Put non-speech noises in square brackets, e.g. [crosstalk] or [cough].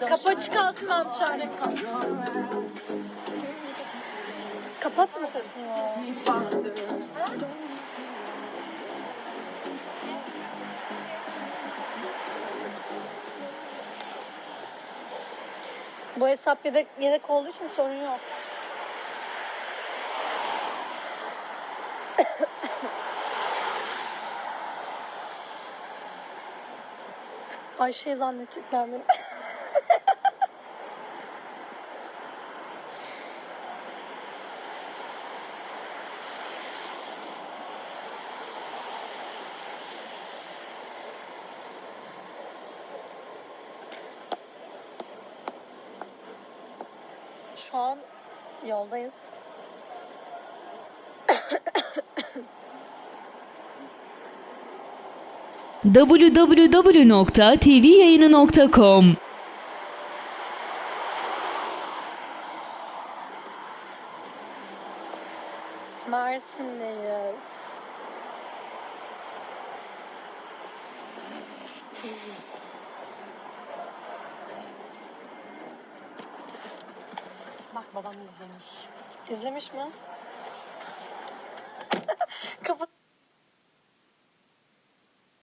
Kapı açık kalsın ben dışarıda kalayım. Kapatma sesini. Bu hesap yedek, yedek olduğu için sorun yok. Ayşe zannedecekler beni. Şu an yoldayız. www.tvyayını.com Mersin'deyiz. Babam izlemiş. İzlemiş mi? Kapat. [laughs]